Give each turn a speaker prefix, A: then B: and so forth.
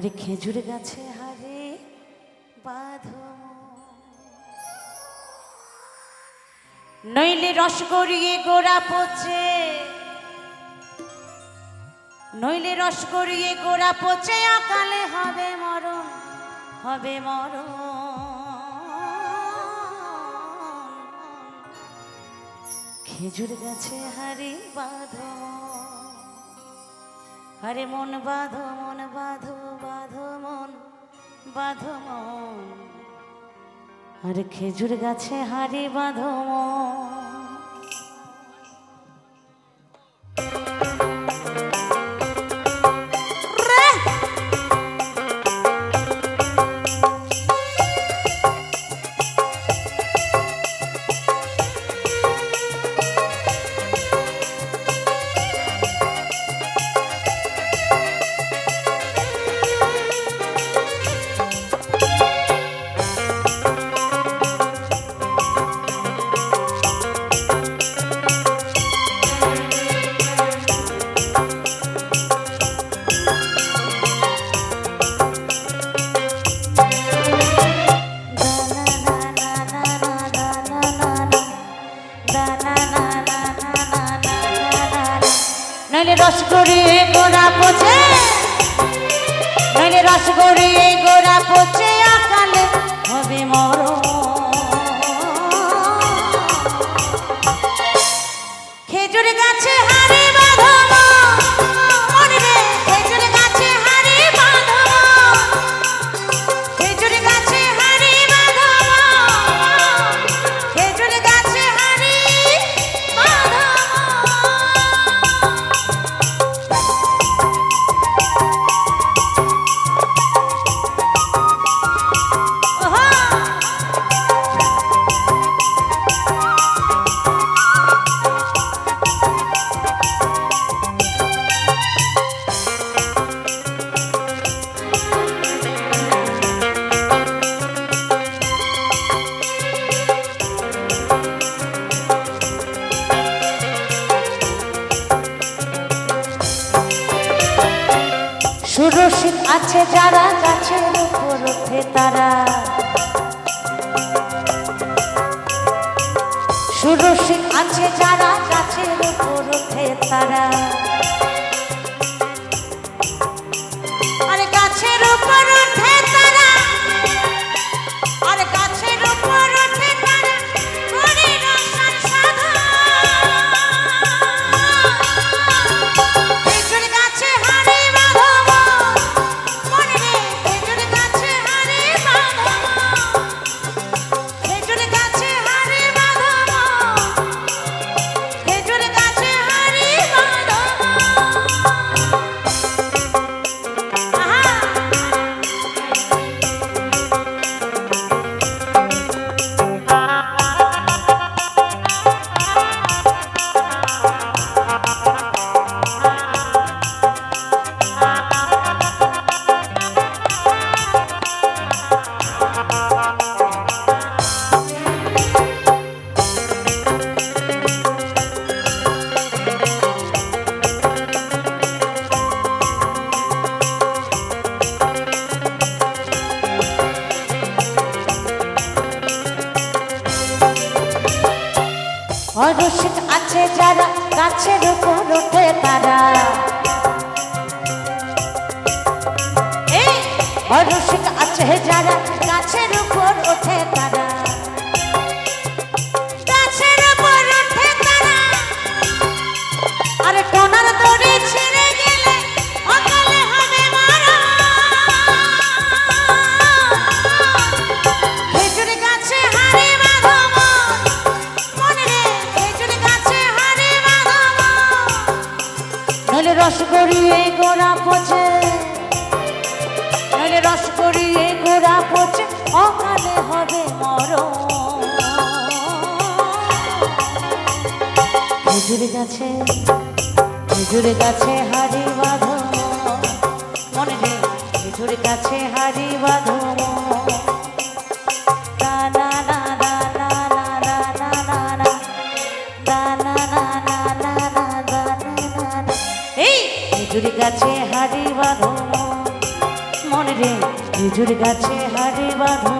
A: আরে খেজুর গাছে হারে বাঁধো। নইলে রস গড়িয়ে গোড়া পচে। নইলে রস গড়িয়ে গোড়া পচে, অকালে হবে মরণ হবে মরণ। খেজুর গাছে হারে বাঁধো। আরে মন বাঁধো মন বাঁধো বাঁধো মন বাঁধো মন। আর খেজুর গাছে হারে বাঁধো মন। নইলে রস গড়িয়ে গোড়া পচে। নইলে রস গড়িয়ে গোড়া পচে আছে যারা গাছের উপর ওঠে তারা। সুরসিক আছে যারা গাছের উপর ওঠে তারা। অরসিক আছে যারা, গাছের উপর ওঠে তারা। এই অরসিক আছে যারা, গাছের উপর ওঠে তারা। রস গড়িয়ে গোড়া পচে রস গড়িয়ে গোড়া পচে অকালে হবে মর খেজুর গাছে খেজুর গাছে হাড়ি বাঁধো মনে খেজুর গাছে হাড়ি বাঁধো খেজুর গাছে হাড়ি বাঁধো। মনে রে খেজুর গাছে হাড়ি বাঁধো।